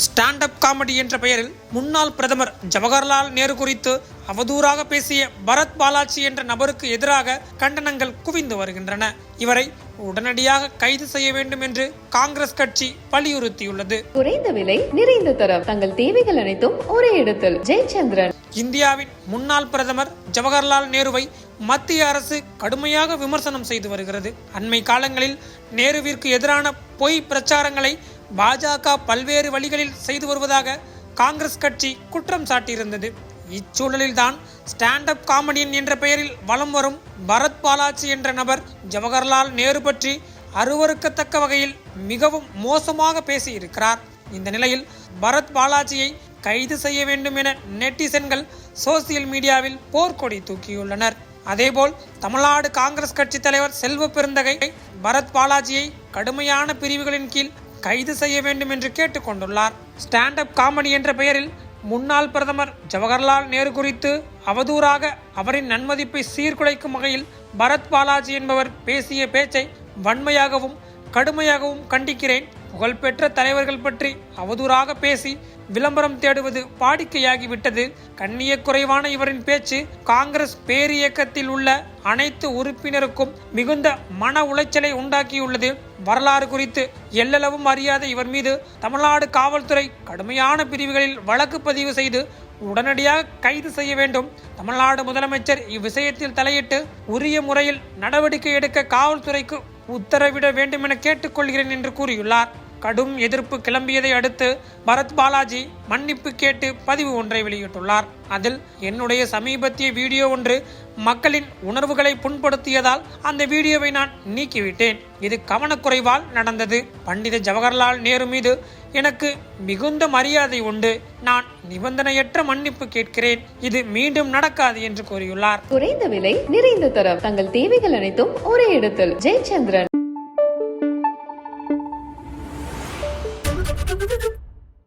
Stand up comedy என்ற பெயரில் முன்னாள் பிரதமர் ஜவஹர்லால் நேரு குறித்து அவதூறாக பேசிய பரத் பாலாஜி என்ற நபருக்கு எதிராக கண்டனங்கள் குவிந்து வருகின்றன. இவரை உடனடியாக கைது செய்ய வேண்டும் என்று காங்கிரஸ் கட்சி வலியுறுத்தியுள்ளது. குறைந்த விலை நிறைந்த தரம். தங்கள் தேவைகள் அனைத்தும் ஒரே இடத்தில். ஜெயச்சந்திரன். இந்தியாவின் முன்னாள் பிரதமர் ஜவஹர்லால் நேருவை மத்திய அரசு கடுமையாக விமர்சனம் செய்து வருகிறது. அண்மை காலங்களில் நேருவிற்கு எதிரான பொய் பிரச்சாரங்களை பாஜக பல்வேறு வழிகளில் செய்து வருவதாக காங்கிரஸ் கட்சி குற்றம் சாட்டியிருந்தது. இச்சூழலில்தான் ஸ்டாண்ட் அப் காமெடியன் என்ற பெயரில் வலம் வரும் பரத் பாலாஜி என்ற நபர் ஜவஹர்லால் நேரு பற்றி அருவருக்கத்தக்க வகையில் மிகவும் மோசமாக பேசியிருக்கிறார். இந்த நிலையில் பரத் பாலாஜியை கைது செய்ய வேண்டும் என நெட்டிசன்கள் சோசியல் மீடியாவில் போர்க்கொடி தூக்கியுள்ளனர். அதேபோல் தமிழ்நாடு காங்கிரஸ் கட்சி தலைவர் செல்வ பெருந்தகை பரத் பாலாஜியை கடுமையான பிரிவுகளின் கீழ் கைது செய்ய வேண்டும் என்று கேட்டுக்கொண்டுள்ளார். ஸ்டாண்ட் அப் காமெடி என்ற பெயரில் முன்னாள் பிரதமர் ஜவஹர்லால் நேரு குறித்து அவதூறாக அவரின் நன்மதிப்பை சீர்குலைக்கும் வகையில் பரத் பாலாஜி என்பவர் பேசிய பேச்சை வன்மையாகவும் கடுமையாகவும் கண்டிக்கிறேன். புகழ்பெற்ற தலைவர்கள் பற்றி அவதூறாக பேசி விளம்பரம் தேடுவது வாடிக்கையாகிவிட்டது. கண்ணிய குறைவான இவரின் பேச்சு காங்கிரஸ் பேரியக்கத்தில் உள்ள அனைத்து உறுப்பினருக்கும் மிகுந்த மன உளைச்சலை உண்டாக்கியுள்ளது. வரலாறு குறித்து எல்லளவும் அறியாத இவர் மீது தமிழ்நாடு காவல்துறை கடுமையான பிரிவுகளில் வழக்கு பதிவு செய்து உடனடியாக கைது செய்ய வேண்டும். தமிழ்நாடு முதலமைச்சர் இவ்விஷயத்தில் தலையிட்டு உரிய முறையில் நடவடிக்கை எடுக்க காவல்துறைக்கு உத்தரவிட வேண்டும் என கேட்டுக்கொள்கிறேன் என்று கூறியுள்ளார். கடும் எதிர்ப்பு கிளம்பியதை அடுத்து பரத் பாலாஜி மன்னிப்பு கேட்டு பதிவு ஒன்றை வெளியிட்டுள்ளார். அதில் என்னுடைய சமீபத்திய வீடியோ ஒன்று மக்களின் உணர்வுகளை புண்படுத்தியதால் அந்த வீடியோவை நான் நீக்கிவிட்டேன். இது கவனக்குறைவால் நடந்தது. பண்டித ஜவஹர்லால் நேரு மீது எனக்கு மிகுந்த மரியாதை உண்டு. நான் நிபந்தனையற்ற மன்னிப்பு கேட்கிறேன். இது மீண்டும் நடக்காது என்று கூறியுள்ளார். குறைந்த விலை நிறைந்த தரம். தங்கள் தேவைகள் அனைத்தும் ஒரே இடத்தில். ஜெயச்சந்திரன். どどど。